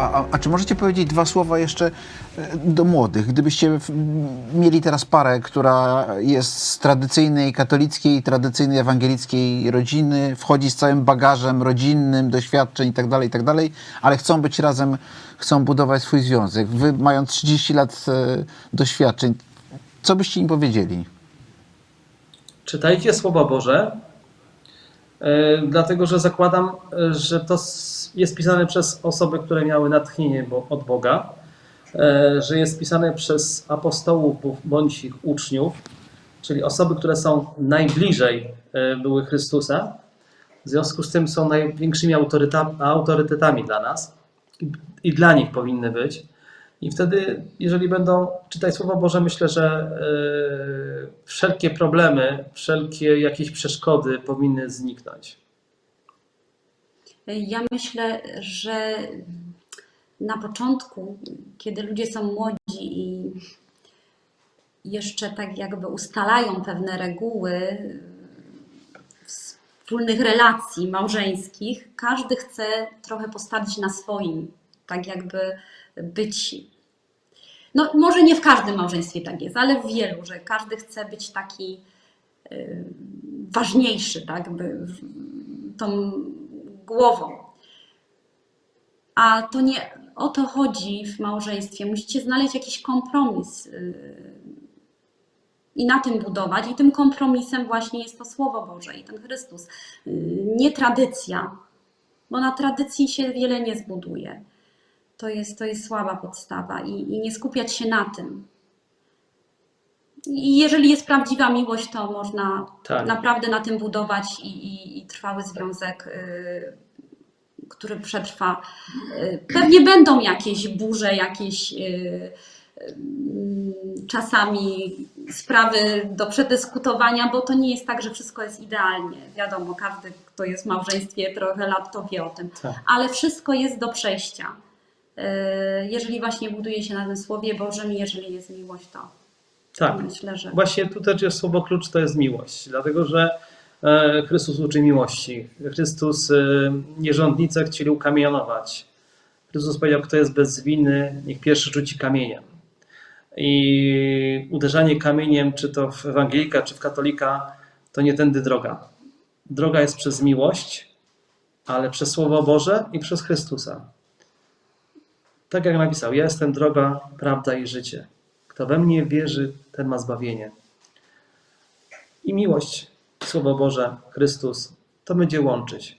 A, a, a czy możecie powiedzieć dwa słowa jeszcze e, do młodych? Gdybyście mieli teraz parę, która jest z tradycyjnej katolickiej, tradycyjnej ewangelickiej rodziny, wchodzi z całym bagażem rodzinnym, doświadczeń itd., itd., ale chcą być razem, chcą budować swój związek. Wy mając 30 lat e, doświadczeń, co byście im powiedzieli? Czytajcie Słowo Boże, e, dlatego że zakładam, że to jest pisane przez osoby, które miały natchnienie od Boga, e, że jest pisane przez apostołów bądź ich uczniów, czyli osoby, które są najbliżej e, były Chrystusa. W związku z tym są największymi autorytetami dla nas i, i dla nich powinny być. I wtedy, jeżeli będą czytać Słowo Boże, myślę, że e, wszelkie problemy, wszelkie jakieś przeszkody powinny zniknąć. Ja myślę, że na początku, kiedy ludzie są młodzi i jeszcze tak jakby ustalają pewne reguły wspólnych relacji małżeńskich, każdy chce trochę postawić na swoim, tak jakby być. No, może nie w każdym małżeństwie tak jest, ale w wielu, że każdy chce być taki ważniejszy, tak, by, tą głową. A to nie o to chodzi w małżeństwie. Musicie znaleźć jakiś kompromis yy, i na tym budować. I tym kompromisem właśnie jest to Słowo Boże i ten Chrystus. Yy, Nie tradycja, bo na tradycji się wiele nie zbuduje. To jest, to jest słaba podstawa i, i nie skupiać się na tym. I jeżeli jest prawdziwa miłość, to można Tak. naprawdę na tym budować i, i, i trwały związek, y, który przetrwa. Y, Pewnie będą jakieś burze, jakieś y, mm, czasami sprawy do przedyskutowania, bo to nie jest tak, że wszystko jest idealnie. Wiadomo, każdy, kto jest w małżeństwie trochę lat, to wie o tym. Tak. Ale wszystko jest do przejścia. Y, Jeżeli właśnie buduje się na tym Słowie Bożym, jeżeli jest miłość, to Tak. myślę, że Właśnie tu też jest słowo klucz, to jest miłość, dlatego że e, Chrystus uczy miłości. Chrystus e, nierządnicę chcieli ukamienować. Chrystus powiedział, kto jest bez winy, niech pierwszy rzuci kamieniem. I uderzanie kamieniem, czy to w ewangelika, czy w katolika, to nie tędy droga. Droga jest przez miłość, ale przez Słowo Boże i przez Chrystusa. Tak jak napisał, ja jestem droga, prawda i życie. Kto we mnie wierzy, ten ma zbawienie. I miłość, Słowo Boże, Chrystus, to będzie łączyć.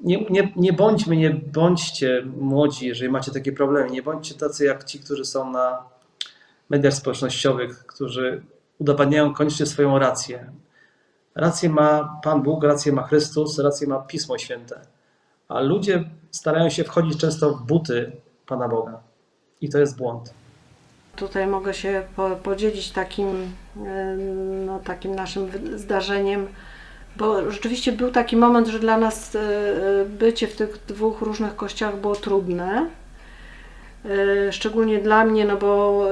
Nie, nie, nie bądźmy, nie bądźcie młodzi, jeżeli macie takie problemy, nie bądźcie tacy jak ci, którzy są na mediach społecznościowych, którzy udowadniają koniecznie swoją rację. Rację ma Pan Bóg, rację ma Chrystus, rację ma Pismo Święte. A ludzie starają się wchodzić często w buty Pana Boga. I to jest błąd. Tutaj mogę się po, podzielić takim, e, no, takim naszym zdarzeniem, bo rzeczywiście był taki moment, że dla nas e, bycie w tych dwóch różnych kościołach było trudne. E, Szczególnie dla mnie, no bo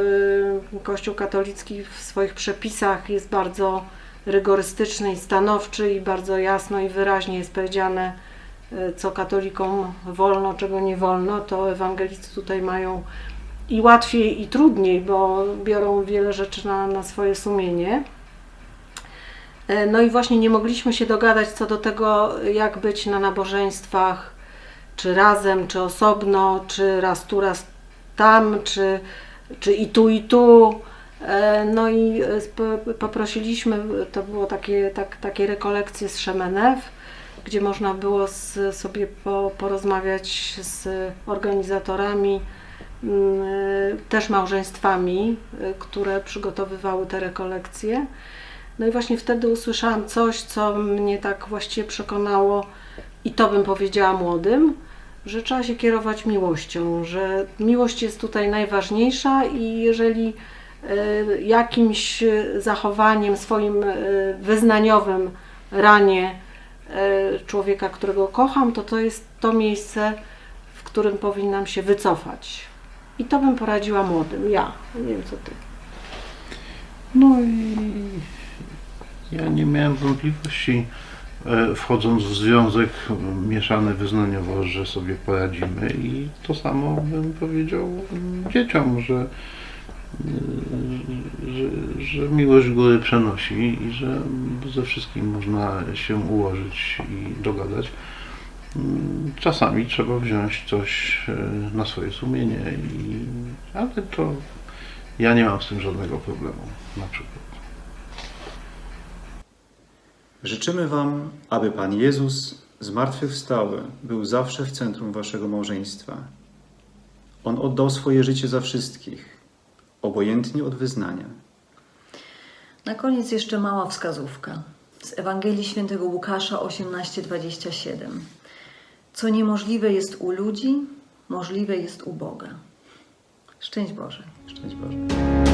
Kościół katolicki w swoich przepisach jest bardzo rygorystyczny i stanowczy i bardzo jasno i wyraźnie jest powiedziane, co katolikom wolno, czego nie wolno. To ewangelicy tutaj mają i łatwiej, i trudniej, bo biorą wiele rzeczy na, na swoje sumienie. E, No i właśnie nie mogliśmy się dogadać co do tego, jak być na nabożeństwach, czy razem, czy osobno, czy raz tu, raz tam, czy, czy i tu, i tu. E, No i e, poprosiliśmy, to było takie, tak, takie rekolekcje z Szemenew, gdzie można było z, sobie po, porozmawiać z organizatorami, też małżeństwami, y, które przygotowywały te rekolekcje. No i właśnie wtedy usłyszałam coś, co mnie tak właściwie przekonało i to bym powiedziała młodym, że trzeba się kierować miłością, że miłość jest tutaj najważniejsza i jeżeli y, jakimś zachowaniem swoim wyznaniowym ranię człowieka, którego kocham, to to jest to miejsce, w którym powinnam się wycofać. I to bym poradziła młodym. Ja. Nie wiem co ty. No i ja nie miałem wątpliwości e, wchodząc w związek mieszany wyznaniowo, że sobie poradzimy i to samo bym powiedział dzieciom, że, y, że, że miłość góry przenosi i że ze wszystkim można się ułożyć i dogadać. Mm, Czasami trzeba wziąć coś e, na swoje sumienie, i, ale to ja nie mam z tym żadnego problemu na przykład. Życzymy Wam, aby Pan Jezus, zmartwychwstały, był zawsze w centrum Waszego małżeństwa. On oddał swoje życie za wszystkich, obojętnie od wyznania. Na koniec jeszcze mała wskazówka z Ewangelii Świętego Łukasza 18:27. Co niemożliwe jest u ludzi, możliwe jest u Boga. Szczęść Boże. Szczęść Boże.